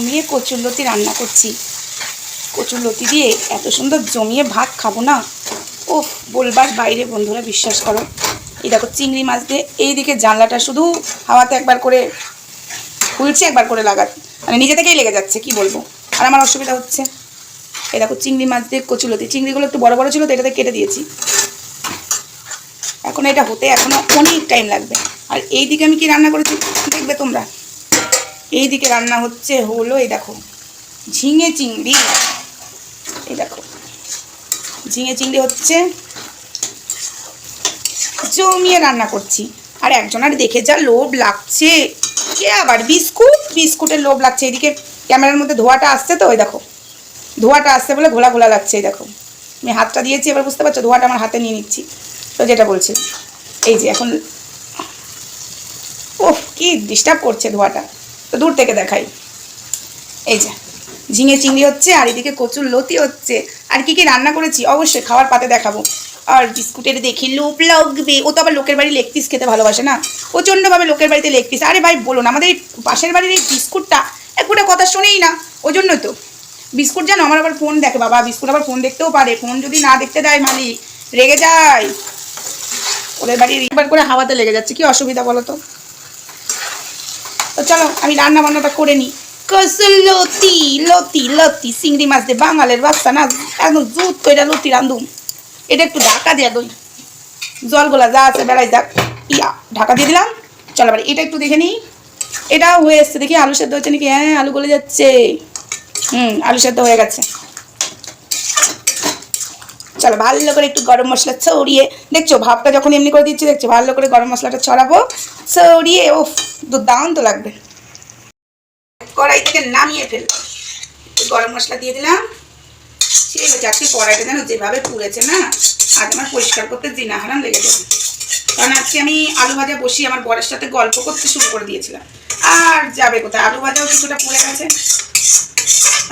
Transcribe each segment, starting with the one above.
জমিয়ে কচুরলতি রান্না করছি। কচুরলতি দিয়ে এত সুন্দর জমিয়ে ভাত খাব না? ও বলবার বাইরে বন্ধুরা বিশ্বাস করো। এই দেখো চিংড়ি মাছ দিয়ে এইদিকে জানলাটা শুধু হাওয়াতে একবার করে খুলছে, একবার করে লাগাত মানে নিজে থেকেই লেগে যাচ্ছে, কি বলব? আর আমার অসুবিধা হচ্ছে। এই দেখো চিংড়ি মাছ দিয়ে কচুলতি চিংড়িগুলো একটু বড় বড় ছিল তো এটাতে কেটে দিয়েছি। এখন এটা হতে এখনও অনেক টাইম লাগবে। আর এই দিকে আমি কি রান্না করেছি? দেখবে তোমরা। এই দিকে রান্না হচ্ছে, হলো এই দেখো, ঝিঙে চিংড়ি। এই দেখো, ঝিঙে চিংড়ি হচ্ছে। জমিয়ে রান্না করছি। আর একজনের দেখে যা লোভ লাগছে। কে আবার বিস্কুট? বিস্কুটের লোভ লাগছে। এদিকে ক্যামেরার মধ্যে ধোয়াটা আসছে তো, ওই দেখো। ধোয়াটা আসছে বলে ঘোলা ঘোলা লাগছে, এই দেখো। আমি হাতটা দিয়েছি, এবার বুঝতে পারছ, ধোয়াটা আমার হাতে নিয়ে নিচ্ছি। তো যেটা বলছি, এই যে এখন ওহ কি ডিস্টার্ব করছে ধোয়াটা। তো দূর থেকে দেখাই। এই যে, ঝিঙে চিংড়ি হচ্ছে আর এদিকে কচুর লতি হচ্ছে। আর কি কি রান্না করেছি? অবশ্যই খাওয়ার পাতে দেখাবো। আর বিস্কুটের দেখি, লোভ লাগবে। ও তো আবার লোকের বাড়ি লেগ পিস খেতে ভালোবাসে না? প্রচণ্ডভাবে লোকের বাড়িতে লেগ পিস। আরে ভাই, বলুন, আমাদের এই পাশের বাড়ির এই বিস্কুটটা একটা কথা শোনেই না। ওই জন্যই তো। বিস্কুট জানো, আমার আবার ফোন দেখে বাবা, বিস্কুট আবার ফোন দেখতেও পারে। ফোন যদি না দেখতে দেয় মালিক, রেগে যায়। ওদের বাড়ির একবার করে হাওয়াতে লেগে যাচ্ছে। কি অসুবিধা বলো তো? তো চলো, আমি রান্না বান্নাটা করে নিই। লতি লতি লতি, চিংড়ি মাছ দিয়ে বাঙালের বাচ্চা না, একদম জুত করে লতি রান্ধুম এটা একটু ঢাকা দিয়ে দই। জলগুলা যা আছে বেড়াই যাক। ইয়া, ঢাকা দিয়ে দিলাম। চলো, এবার এটা একটু দেখে নিই। এটাও হয়ে এসছে দেখি, আলু সেদ্ধ হচ্ছে নাকি? হ্যাঁ আলু গলে যাচ্ছে। হুম, আলু সেদ্ধ হয়ে গেছে। চলো ভালো করে একটু গরম মশলা ছড়িয়ে, দেখছ ভাবটা যখন এমনি করে দিচ্ছি, দেখছ ভালো করে গরম মশলাটা ছড়াবো, ছড়িয়ে ও দুর্দান্ত লাগবে। কড়াই থেকে নামিয়ে ফেল গরম মশলা দিয়ে দিলাম। সেই হচ্ছে আজকে কড়াইটা যেন যেভাবে পুড়েছে না, আজ আমার পরিষ্কার করতে দিনা হারাম লেগে যাবে। কারণ আজকে আমি আলু ভাজা বসিয়ে আমার বরের সাথে গল্প করতে শুরু করে দিয়েছিলাম। আর যাবে কোথায়? আলু ভাজাও কিছুটা পুড়ে গেছে।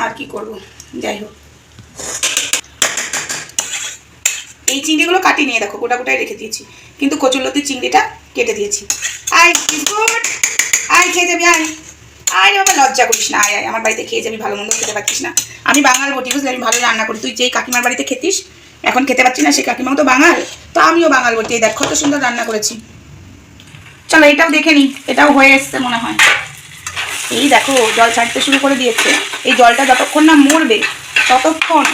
আর কি করব? যাই হোক। এই চিংড়িগুলো কাটি নিয়ে দেখো, গোটা গোটাই রেখে দিয়েছি। কিন্তু কচুরলতির চিংড়িটা কেটে দিয়েছি। আয় আয়, খেয়ে যাবি, আয়। আয় বাবা, লজ্জা করিস না, আয় আয়। আমার বাড়িতে খেয়ে যাবি, ভালো মন্দ খেতে পারছিস না। আমি বাঙাল বটি, বুঝলি? আমি ভালো রান্না করি। তুই যেই কাকিমার বাড়িতে খেতিস, এখন খেতে পারছিস না, সেই কাকিমাও তো বাঙাল। তো আমিও বাঙাল বটি। এই দেখ, কত সুন্দর রান্না করেছি। চলো, এটাও দেখে নি। এটাও হয়ে এসছে মনে হয়। এই দেখো, জল ছাড়তে শুরু করে দিয়েছে। এই জলটা যতক্ষণ না মরবে, ততক্ষণ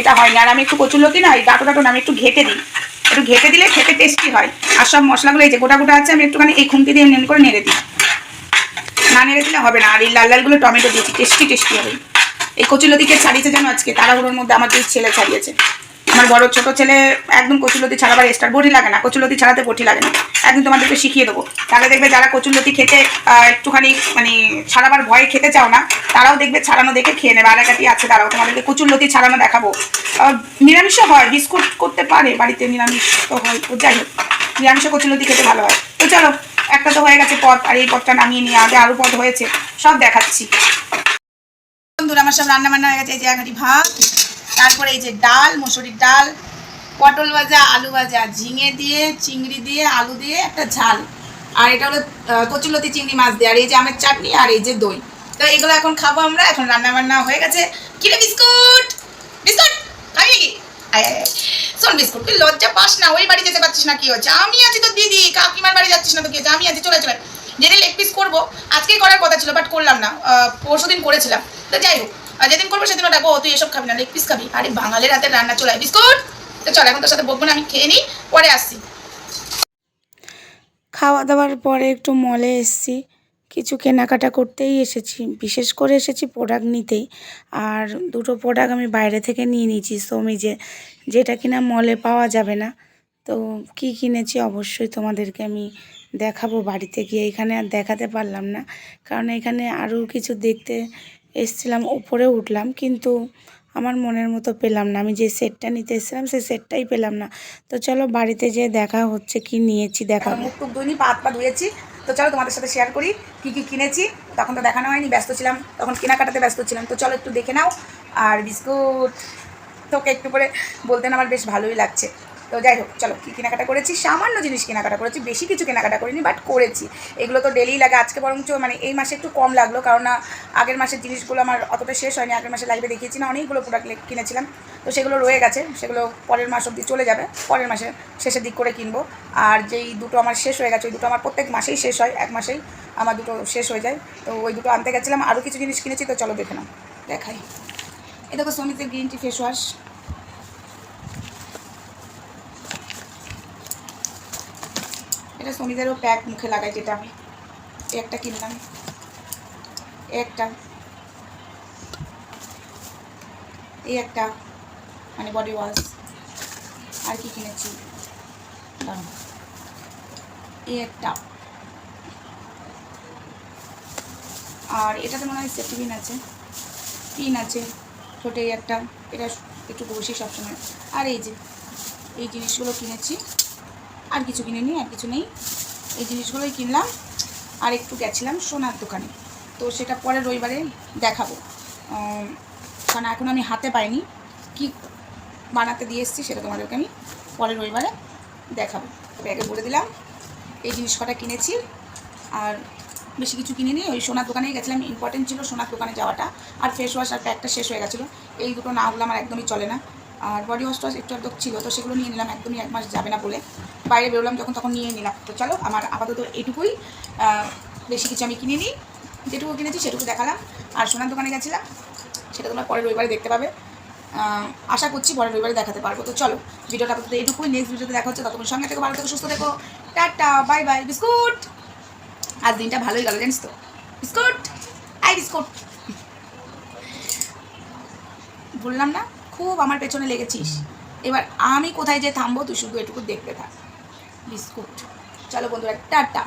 এটা হয় না আর আমি একটু কচুর কচুরলতি না, এই ডাটো ডাটো আমি একটু ঘেটে দিই। একটু ঘেটে দিলে খেতে টেস্টি হয়। আর সব মশলাগুলো, এই যে গোটা গোটা আছে, আমি একটুখানি এই খুন্তি দিয়ে নেন করে নেড়ে দিই। না নেড়ে দিলে হবে না। আর এই লাল লালগুলো টমেটো দিয়েছি টেস্টি টেস্টি হবে। এই কচুর লতিকে ছাড়িয়েছে যেন আজকে তারাগুলোর মধ্যে আমার দুই ছেলে ছাড়িয়েছে। আমার বড় ছোট ছেলে একদম কচুলতি ছাড়াবার এক্সট্রা বটি লাগে না, কচুলতি ছাড়াতে বটি লাগে না। একদম তোমাদেরকে শিখিয়ে দেবো। তাহলে দেখবে যারা কচুলতি খেতে একটুখানি মানে ছাড়াবার ভয়ে খেতে চাও না, তারাও দেখবে ছাড়ানো দেখে খেয়ে নেবে। আর আছে তারাও তোমাদেরকে কচুরলতি ছাড়ানো দেখাবো। নিরামিষও হয়, বিস্কুট করতে পারে, বাড়িতে নিরামিষ তো হয় যাই হোক। নিরামিষও কচুলতি খেতে ভালো হয়। তো চলো, একটা তো হয়ে গেছে পথ আর এই পথটা নামিয়ে নিয়ে আগে আরও পথ হয়েছে, সব দেখাচ্ছি। বন্ধুরা, আমার সব রান্না বান্না হয়ে গেছে, এই যে ভাত তারপরে এই যে ডাল, মুসুরির ডাল, পটল ভাজা, আলু ভাজা, ঝিঙে দিয়ে, চিংড়ি দিয়ে, আলু দিয়ে একটা ঝাল। আর এটা হলো কচুলতি চিংড়ি মাছ দিয়ে, আর এই যে আমের চাটনি আর এই যে দই। তো এগুলো এখন খাব আমরা, এখন রান্না বান্না হয়ে গেছে। কিরে বিস্কুট? বিস্কুট, খাবি। শোন বিস্কুট, তুই লজ্জা পাস না, ওই বাড়ি যেতে পারছিস না, কি হচ্ছে আমি আছি তো দিদি, কাকিমার বাড়ি যাচ্ছিস না তো কি হচ্ছে আমি আছি, চলে চলে। যেদিন লেগ পিস করব, আজকেই করার কথা ছিল বাট করলাম না। পরশু দিন করেছিলাম। তো যাই হোক আর যেদিন করব সেদিন ডাকবো তুই এসব খাবি না, লেগ পিস খাবি? আরে, বাঙালির হাতে রান্না চলে বিস্কুট। তো চল, এখন তোর সাথে বকবো না, আমি খেয়ে নিই, পরে আসছি। খাওয়া দাওয়ার পরে একটু মলে এসেছি। কিছু কেনাকাটা করতেই এসেছি। বিশেষ করে এসেছি প্রোডাক্ট নিতেই। আর দুটো প্রোডাক্ট আমি বাইরে থেকে নিয়ে নিয়েছি। সমিজে যেটা কিনা মলে পাওয়া যাবে না। তো কি কিনেছি অবশ্যই তোমাদেরকে আমি দেখাবো বাড়িতে গিয়ে। এখানে আর দেখাতে পারলাম না। কারণ এখানে আরও কিছু দেখতে এসছিলাম উপরে উঠলাম, কিন্তু আমার মনের মতো পেলাম না। আমি যে সেটটা নিতে এসেছিলাম, সেই সেটটাই পেলাম না। তো চলো বাড়িতে যেয়ে দেখা হচ্ছে, কি নিয়েছি দেখা মুখ টুক ধুইনি, পা পা ধুয়েছি। তো চলো তোমাদের সাথে শেয়ার করি, কি কি কিনেছি। তখন তো দেখানো হয়নি, ব্যস্ত ছিলাম। তখন কেনাকাটাতে ব্যস্ত ছিলাম। তো চলো একটু দেখে নাও। আর বিস্কুট, তোকে একটু করে বলতে না, আমার বেশ ভালোই লাগছে। তো যাই হোক, চলো, কী কেনাকাটা করেছি? সামান্য জিনিস কেনাকাটা করেছি, বেশি কিছু কেনাকাটা করিনি বাট করেছি। এগুলো তো ডেলি লাগে, আজকে বরঞ্চ মানে এই মাসে একটু কম লাগল, কারণ না, আগের মাসের জিনিসগুলো আমার অতটা শেষ হয়নি, আগের মাসে লাইভে দেখিয়েছি না, অনেকগুলো প্রোডাক্ট কিনেছিলাম। তো সেগুলো রয়ে গেছে, সেগুলো পরের মাস অবধি চলে যাবে, পরের মাসে শেষের দিক করে কিনবো। আর যেই দুটো আমার শেষ হয়ে গেছে, ওই দুটো আমার প্রত্যেক মাসেই শেষ হয়, এক মাসেই আমার দুটো শেষ হয়ে যায়। তো ওই দুটো আনতে গেছিলাম আরও কিছু জিনিস কিনেছি, তো চলো দেখে নাও, দেখাই। এই দেখো সমিতের গ্রিন টি ফেস ওয়াশ এটা সমিদেরও প্যাক মুখে লাগাই যেটা আমি। একটা কিনলাম। একটা। এই একটা মানে বডি ওয়াশ আর কি কিনেছি। এই একটা। আর এটাতে মনে হয় সেফটি পিন আছে। পিন আছে। ছোটো এই একটা। এটা একটু বসি সবসময়। আর এই যে, এই জিনিসগুলো কিনেছি। আর কিছু কিনিনি আর কিছু নেই। এই জিনিসগুলোই কিনলাম, আর একটু গেছিলাম সোনার দোকানে। তো সেটা পরে রবিবারে দেখাবো। কারণ এখন আমি হাতে পাইনি। কি বানাতে দিয়ে এসেছি সেটা তোমাদেরকে আমি পরের রবিবারে দেখাবো। ব্যাগে বলে দিলাম, এই জিনিস কটা কিনেছি। আর বেশি কিছু কিনিনি, ওই সোনার দোকানেই গেছিলাম। ইম্পর্টেন্ট ছিল সোনার দোকানে যাওয়াটা। আর ফেস ওয়াশ আর প্যাকটা শেষ হয়ে গেছিল। এই দুটো না হলে আমার একদমই চলে না। আর বডি ওয়াশ টস একটু একটু ছিল তো সেগুলো নিয়ে নিলাম একদমই এক মাস যাবে না বলে। বাইরে বেরোলাম যখন তখন নিয়ে নিলাম। তো চলো আমার আপাতত এইটুকুই আহ, বেশি কিছু আমি কিনে নিই যেটুকু কিনেছি সেটুকু দেখালাম। আর সোনার দোকানে গেছিলাম সেটা তোমরা পরের রবিবারে দেখতে পাবে। আশা করছি পরের রবিবারে দেখাতে পারব। তো চলো ভিডিওটা আপাতত এইটুকুই নেক্সট ভিডিওতে দেখা হচ্ছে। ততক্ষণ সঙ্গে থেকে ভালো থেকো সুস্থ দেখো টাটা বাই বাই। বিস্কুট! আজ দিনটা ভালোই গেল জানিস তো। বিস্কুট! আই বিস্কুট! বললাম না? খুব আমার পেছনে লেগেছিস। এবার আমি কোথায় যে থামবো, তুই শুধু এটুকু দেখতে থাক। বিস্কুট। চলো বন্ধুরা, টাটা।